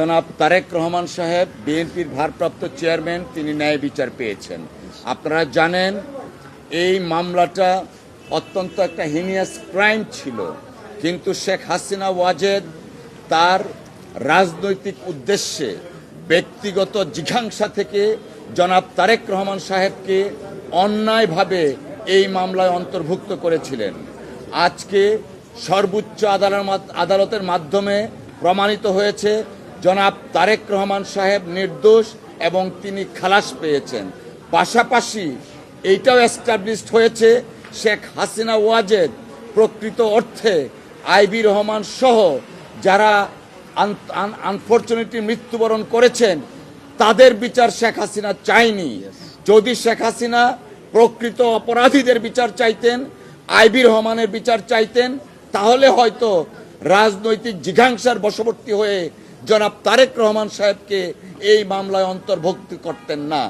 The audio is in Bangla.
জনাব তারেক রহমান সাহেব, বিএনপির ভারপ্রাপ্ত চেয়ারম্যান, তিনি ন্যায় বিচার পেয়েছেন। আপনারা জানেন, এই মামলাটা অত্যন্ত একটা হিনিয়াস ক্রাইম ছিল। কিন্তু শেখ হাসিনা ওয়াজেদ তার রাজনৈতিক উদ্দেশ্যে ব্যক্তিগত জিঘাংসা থেকে জনাব তারেক রহমান সাহেবকে অন্যায়ভাবে এই মামলায় অন্তর্ভুক্ত করেছিলেন। আজকে সর্বোচ্চ আদালত আদালতের মাধ্যমে প্রমাণিত হয়েছে জনাব তারেক রহমান সাহেব নির্দোষ এবং তিনি খালাস পেয়েছেন। পাশাপাশি এইটাও এস্টাবলিশড হয়েছে শেখ হাসিনা ওয়াজেদ প্রকৃত অর্থে আইবি রহমান সহ যারা আনফর্চুনেটলি মৃত্যুবরণ করেছেন তাদের বিচার শেখ হাসিনা চায়নি। যদি শেখ হাসিনা প্রকৃত অপরাধীদের বিচার চাইতেন আইবি রহমানের বিচার চাইতেন তাহলে হয়তো রাজনৈতিক জিঘাংসার বশবর্তী হয়ে জনাব তারেক রহমান সাহেবকে এই মামলায় অন্তর্ভুক্ত করতেন না।